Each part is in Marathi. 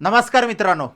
नमस्कार मित्रांनो.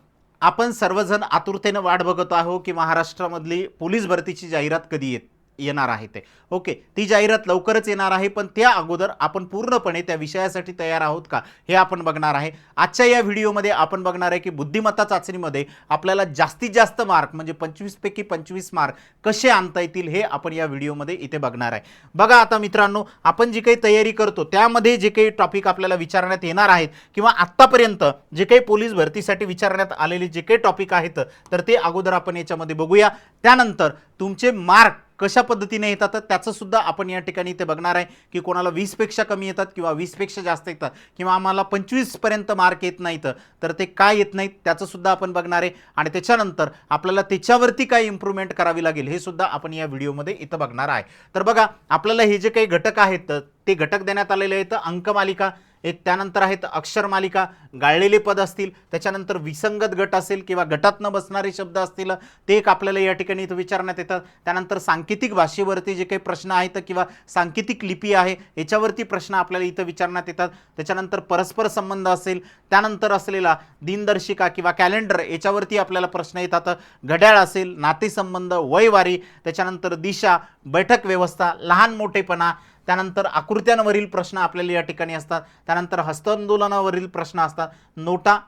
आपण सर्वजण आतुरतेनं वाट बघत आहो की महाराष्ट्रामधली पोलीस भरतीची जाहिरात कधी येत? येणार आहे ते. ओके ती जाहिरात लवकरच येणार आहे पण त्या अगोदर आपण पूर्णपणे त्या विषयासाठी तयार आहोत का हे आपण बघणार आहे. आजच्या या व्हिडिओमध्ये आपण बघणार आहे की बुद्धिमत्ता चाचणीमध्ये आपल्याला जास्तीत जास्त मार्क म्हणजे पंचवीसपैकी पंचवीस मार्क कसे आणता येतील हे आपण या व्हिडिओमध्ये इथे बघणार आहे. बघा आता मित्रांनो आपण जी काही तयारी करतो त्यामध्ये जे काही टॉपिक आपल्याला विचारण्यात येणार आहेत किंवा आत्तापर्यंत जे काही पोलीस भरतीसाठी विचारण्यात आलेले जे काही टॉपिक आहेत तर ते अगोदर आपण याच्यामध्ये बघूया. त्यानंतर तुमचे मार्क कशा पद्धतीने येतात तर त्याचं सुद्धा आपण या ठिकाणी इथे बघणार आहे की कोणाला वीसपेक्षा कमी येतात किंवा वीसपेक्षा जास्त येतात किंवा आम्हाला पंचवीसपर्यंत मार्क येत नाहीत तर ते काय येत नाहीत त्याचं सुद्धा आपण बघणार आहे. आणि त्याच्यानंतर आपल्याला त्याच्यावरती काय इम्प्रूव्हमेंट करावी लागेल हे सुद्धा आपण या व्हिडिओमध्ये इथं बघणार आहे. तर बघा आपल्याला हे जे काही घटक आहेत ते घटक देण्यात आलेले आहेत अंकमालिका एक त्यानंतर आहेत अक्षर मालिका गाळलेले पद असतील त्याच्यानंतर विसंगत गट असेल किंवा गटात न बसणारे शब्द असतील ते एक आपल्याला या ठिकाणी इथं विचारण्यात येतात त्यानंतर सांकेतिक भाषेवरती जे काही प्रश्न आहेत किंवा सांकेतिक लिपी आहे याच्यावरती प्रश्न आपल्याला इथं विचारण्यात येतात. त्याच्यानंतर परस्पर संबंध असेल त्यानंतर असलेला दिनदर्शिका किंवा कॅलेंडर याच्यावरती आपल्याला प्रश्न येतात. घड्याळ असेल नातेसंबंध वयवारी त्याच्यानंतर दिशा बैठक व्यवस्था लहान मोठेपणा त्यानंतर आकृत्यांवरील प्रश्न आपल्याला या ठिकाणी असतात. त्यानंतर हस्तांदोलनावरील प्रश्न असतात. नोटा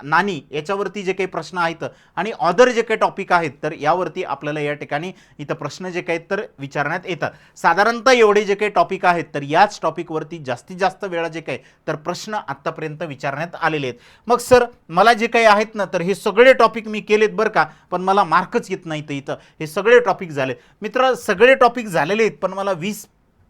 नाणी याच्यावरती जे काही प्रश्न आहेत आणि ऑदर जे काही टॉपिक आहेत तर यावरती आपल्याला या ठिकाणी इथं प्रश्न जे काही आहेत तर विचारण्यात येतात. साधारणतः एवढे जे काही टॉपिक आहेत तर याच टॉपिकवरती जास्तीत जास्त वेळा जे काही तर प्रश्न आत्तापर्यंत विचारण्यात आलेले आहेत. मग सर मला जे काही आहेत ना तर हे सगळे टॉपिक मी केलेत बरं का पण मला मार्कच येत नाहीत इथं. हे सगळे टॉपिक झाले मित्र सगळे टॉपिक झालेले आहेत पण मला वीस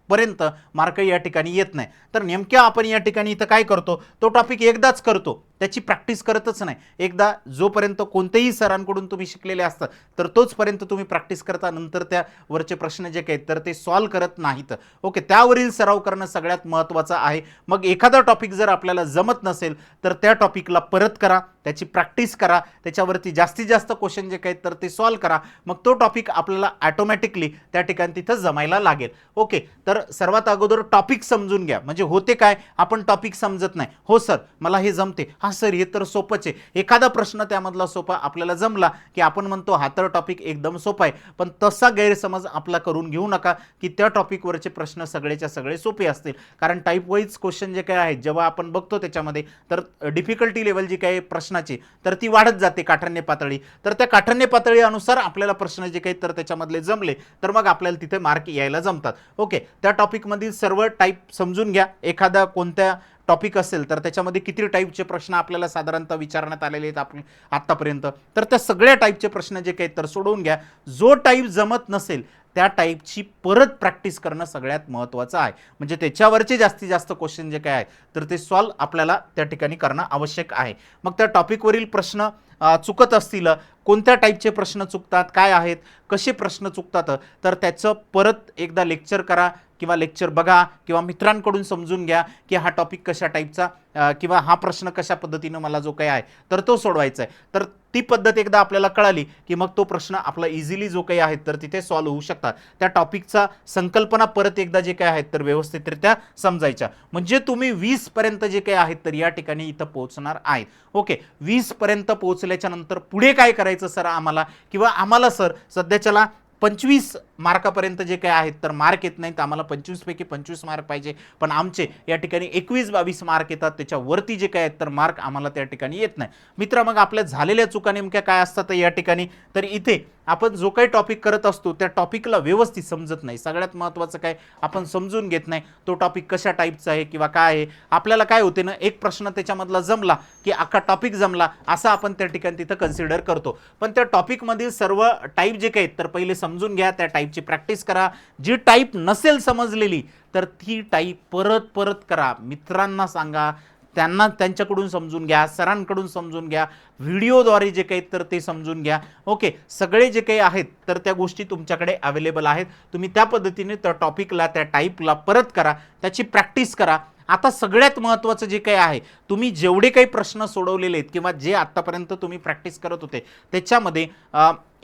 पर्यंत मार्क या ठिकाणी येत नाही. तर नेमक्या आपण या ठिकाणी इथं काय करतो? तो टॉपिक एकदाच करतो. त्याची प्रॅक्टिस करतच नाही. एकदा जोपर्यंत कोणत्याही सरांकडून तुम्ही शिकलेले असतात तर तोचपर्यंत तुम्ही प्रॅक्टिस करता नंतर त्यावरचे प्रश्न जे काही आहेत तर ते सॉल्व करत नाहीत. ओके त्यावरील सराव करणं सगळ्यात महत्त्वाचं आहे. मग एखादा टॉपिक जर आपल्याला जमत नसेल तर त्या टॉपिकला परत करा त्याची प्रॅक्टिस करा त्याच्यावरती जास्तीत जास्त क्वेश्चन जे काही आहेत तर ते सॉल्व करा. मग तो टॉपिक आपल्याला ॲटोमॅटिकली त्या ठिकाणी तिथं जमायला लागेल. ओके तर तर सर्वात अगोदर टॉपिक समजून घ्या. म्हणजे होते काय? आपण टॉपिक समजत नाही. हो सर मला हे जमते. हा सर हे तर सोपंच आहे. एखादा प्रश्न त्यामधला सोपा आपल्याला जमला की आपण म्हणतो हा तर टॉपिक एकदम सोपा आहे. पण तसा गैरसमज आपला करून घेऊ नका की त्या टॉपिकवरचे प्रश्न सगळेच्या सगळे सोपे असतील. कारण टाईप वाईज क्वेश्चन जे काय आहेत जेव्हा आपण बघतो त्याच्यामध्ये तर डिफिकल्टी लेवल जी काही प्रश्नाची तर ती वाढत जाते काठण्य पातळी. तर त्या काठण्य पातळी अनुसार आपल्याला प्रश्न जे काही तर त्याच्यामधले जमले तर मग आपल्याला तिथे मार्क यायला जमतात. ओके त्या टॉपिकमधील सर्व टाईप समजून घ्या. एखादा कोणत्या टॉपिक असेल तर त्याच्यामध्ये किती टाईपचे प्रश्न आपल्याला साधारणतः विचारण्यात आलेले आहेत आपण आत्तापर्यंत तर त्या सगळ्या टाईपचे प्रश्न जे काही आहेत तर सोडवून घ्या. जो टाईप जमत नसेल त्या टाईपची परत प्रॅक्टिस करणं सगळ्यात महत्त्वाचं आहे. म्हणजे त्याच्यावरचे जास्तीत जास्त क्वेश्चन जे काय आहे तर ते सॉल्व आपल्याला त्या ठिकाणी करणं आवश्यक आहे. मग त्या टॉपिकवरील प्रश्न चुकत असतील कोणत्या टाईपचे प्रश्न चुकतात काय आहेत कसे प्रश्न चुकतात तर त्याचं परत एकदा लेक्चर करा. किंवा लेक्चर बघा किंवा मित्रांकडून समजून घ्या की हा टॉपिक कशा टाईपचा किंवा हा प्रश्न कशा पद्धतीनं मला जो काही आहे तर तो सोडवायचा आहे तर ती पद्धत एकदा आपल्याला कळाली की मग तो प्रश्न आपला इझिली जो काही आहे तर तिथे सॉल्व्ह होऊ शकतात. त्या टॉपिकचा संकल्पना परत एकदा जे काय आहेत तर व्यवस्थितरित्या समजायच्या. म्हणजे तुम्ही वीसपर्यंत जे काही आहेत तर या ठिकाणी इथं पोहोचणार आहेत. ओके वीसपर्यंत पोहोचल्याच्या नंतर पुढे काय करायचं सर आम्हाला? किंवा आम्हाला सर सध्याच्याला पंचवीस मार्कापर्यंत जे काय आहेत तर मार्क येत नाहीत. आम्हाला पंचवीसपैकी पंचवीस मार्क पाहिजे. पण आमचे या ठिकाणी एकवीस बावीस मार्क येतात. त्याच्यावरती जे काय आहेत तर मार्क आम्हाला त्या ठिकाणी येत नाही. मित्र मग आपल्या झालेल्या चुका नेमक्या काय असतात या ठिकाणी? तर इथे आपण जो काही टॉपिक करत असतो त्या टॉपिकला व्यवस्थित समजत नाही. सगळ्यात महत्त्वाचं काय? आपण समजून घेत नाही. तो टॉपिक कशा टाईपचा आहे किंवा काय आहे? आपल्याला काय होते ना एक प्रश्न त्याच्यामधला जमला की अख्खा टॉपिक जमला असं आपण त्या ठिकाणी तिथं कन्सिडर करतो. पण त्या टॉपिकमधील सर्व टाईप जे काही आहेत तर पहिले समजून घ्या त्या टाईपची प्रॅक्टिस करा. जी टाईप नसेल समजलेली तर ती टाईप परत परत करा. मित्रांना सांगा त्यांना त्यांच्याकडून समजून घ्या सरांकडून समजून घ्या व्हिडिओद्वारे जे काही तर ते समजून घ्या. ओके सगळे जे काही आहेत तर त्या गोष्टी तुमच्याकडे अवेलेबल आहेत. तुम्ही त्या पद्धतीने त्या टॉपिकला त्या टाईपला परत करा त्याची प्रॅक्टिस करा. आता सगळ्यात महत्त्वाचं जे काही आहे तुम्ही जेवढे काही प्रश्न सोडवलेले आहेत किंवा जे आत्तापर्यंत तुम्ही प्रॅक्टिस करत होते त्याच्यामध्ये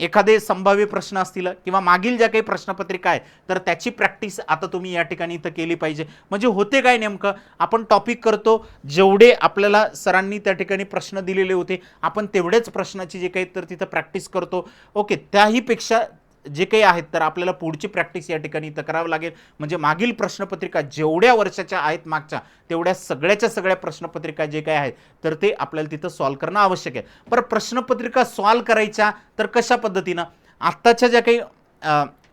एखादे संभाव्य प्रश्न असतील किंवा मागील ज्या काही प्रश्नपत्रिका आहे तर त्याची प्रॅक्टिस आता तुम्ही या ठिकाणी इथं केली पाहिजे. म्हणजे होते काय नेमकं? आपण टॉपिक करतो जेवढे आपल्याला सरांनी त्या ठिकाणी प्रश्न दिलेले होते आपण तेवढेच प्रश्नाची जे काही तर तिथं प्रॅक्टिस करतो. ओके त्याहीपेक्षा जे काही आहेत तर आपल्याला पुढची प्रॅक्टिस या ठिकाणी इथं करावं लागेल. म्हणजे मागील प्रश्नपत्रिका जेवढ्या वर्षाच्या आहेत मागच्या तेवढ्या सगळ्याच्या सगळ्या प्रश्नपत्रिका जे काही आहेत तर ते आपल्याला तिथं सॉल्व करणं आवश्यक आहे. पर प्रश्नपत्रिका सॉल्व करायच्या तर कशा पद्धतीनं? आत्ताच्या ज्या काही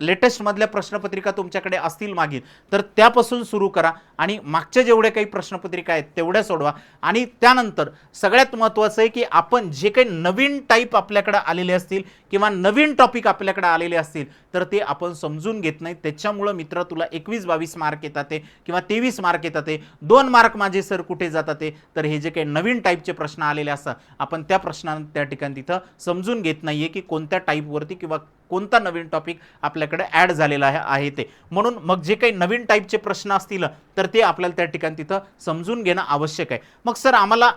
लेटेस्टमधल्या प्रश्नपत्रिका तुमच्याकडे असतील मागील तर त्यापासून सुरू करा आणि मागच्या जेवढ्या काही प्रश्नपत्रिका आहेत तेवढ्या सोडवा. आणि त्यानंतर सगळ्यात महत्त्वाचं आहे की आपण जे काही नवीन टाईप आपल्याकडे आलेले असतील किंवा नवीन टॉपिक आपल्याकडे आलेले असतील तर ते आपण समजून घेत नाही. त्याच्यामुळं मित्र तुला एकवीस बावीस मार्क येतात ते किंवा तेवीस मार्क येतात ते. दोन मार्क माझे सर कुठे जातात ते? तर हे जे काही नवीन टाईपचे प्रश्न आलेले असतात आपण त्या प्रश्नां त्या ठिकाणी तिथं समजून घेत नाही आहे की कोणत्या टाईपवरती किंवा कोणता नवीन टॉपिक आपल्याकडे ॲड झालेला आहे आहे ते. म्हणून मग जे काही नवीन टाईपचे प्रश्न असतील तर ते आपल्याला त्या ठिकाणी तिथं समजून घेणं आवश्यक आहे. मग सर आम्हाला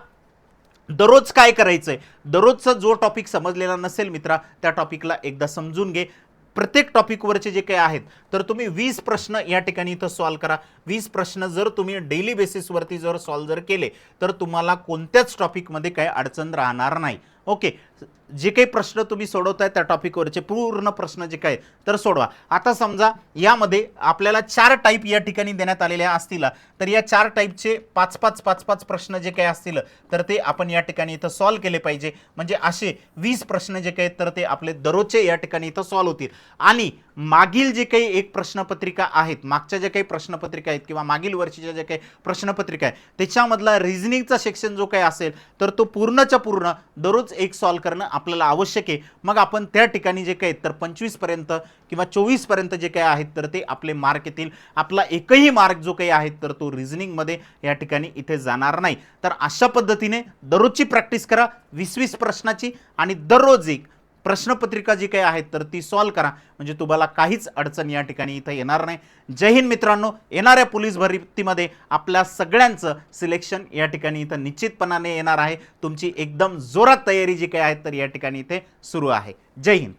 दररोज काय करायचंय? दररोजचा जो टॉपिक समजलेला नसेल मित्रा त्या टॉपिकला एकदा समजून घे. प्रत्येक टॉपिकवरचे जे काही आहेत तर तुम्ही वीस प्रश्न या ठिकाणी इथं सॉल्व करा. वीस प्रश्न जर तुम्ही डेली बेसिसवरती जर सॉल्व जर केले तर तुम्हाला कोणत्याच टॉपिकमध्ये काही अडचण राहणार नाही. ओके जे काही प्रश्न तुम्ही सोडवताय त्या टॉपिकवरचे पूर्ण प्रश्न जे काय तर सोडवा. आता समजा यामध्ये आपल्याला चार टाईप या ठिकाणी देण्यात आलेल्या असतील तर या चार टाईपचे पाच पाच पाच पाच प्रश्न जे काही असतील तर ते आपण या ठिकाणी इथं सॉल्व केले पाहिजे. म्हणजे असे वीस प्रश्न जे काही तर ते आपले दररोजचे या ठिकाणी इथं सॉल्व होतील. आणि मागील जे काही एक प्रश्नपत्रिका आहेत मागच्या ज्या काही प्रश्नपत्रिका आहेत किंवा मागील वर्षीच्या ज्या काही प्रश्नपत्रिका आहे त्याच्यामधला रिझनिंगचा सेक्शन जो काही असेल तर तो पूर्णच्या पूर्ण दररोज एक सॉल्व करणं आपल्याला आवश्यक आहे. मग आपण त्या ठिकाणी जे काही तर पंचवीसपर्यंत किंवा चोवीसपर्यंत जे काही आहेत तर ते आपले मार्क येतील. आपला एकही मार्क जो काही आहे तर तो रिझनिंगमध्ये या ठिकाणी इथे जाणार नाही. तर अशा पद्धतीने दररोजची प्रॅक्टिस करा वीस वीस प्रश्नाची आणि दररोज एक प्रश्नपत्रिका जी काही आहेत तर ती सॉल्व करा. म्हणजे तुम्हाला काहीच अडचण या ठिकाणी इथं येणार नाही. जय हिंद मित्रांनो येणाऱ्या पोलीस भरतीमध्ये आपल्या सगळ्यांचं सिलेक्शन या ठिकाणी इथं निश्चितपणाने येणार आहे. तुमची एकदम जोरात तयारी जी काही आहे तर या ठिकाणी इथे सुरू आहे. जय हिंद.